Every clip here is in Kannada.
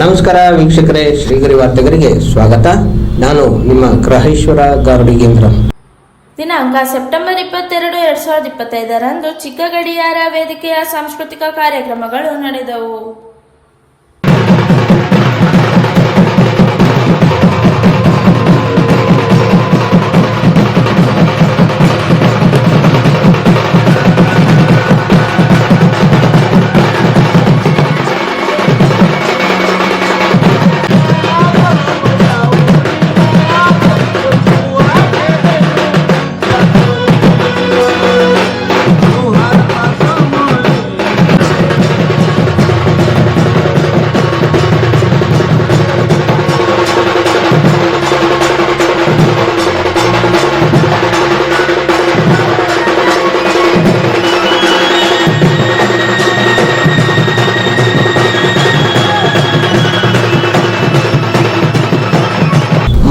ನಮಸ್ಕಾರ ವೀಕ್ಷಕರೇ, ಶ್ರೀಗರಿ ವಾರ್ತೆಗರಿಗೆ ಸ್ವಾಗತ. ನಾನು ನಿಮ್ಮ ಗ್ರಹೇಶ್ವರ ಗಾರುಡಿಗೇಂದ್ರ ದಿನಾಂಕ ಸೆಪ್ಟೆಂಬರ್ ಇಪ್ಪತ್ತೆರಡು, ಎರಡ್ ಸಾವಿರದ ಇಪ್ಪತ್ತೈದರಂದು ಚಿಕ್ಕಗಡಿಯಾರ ವೇದಿಕೆಯ ಸಾಂಸ್ಕೃತಿಕ ಕಾರ್ಯಕ್ರಮಗಳು ನಡೆದವು.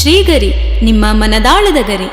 ಶ್ರೀಗರಿ ನಿಮ್ಮ ಮನದಾಳದ ಗರಿ.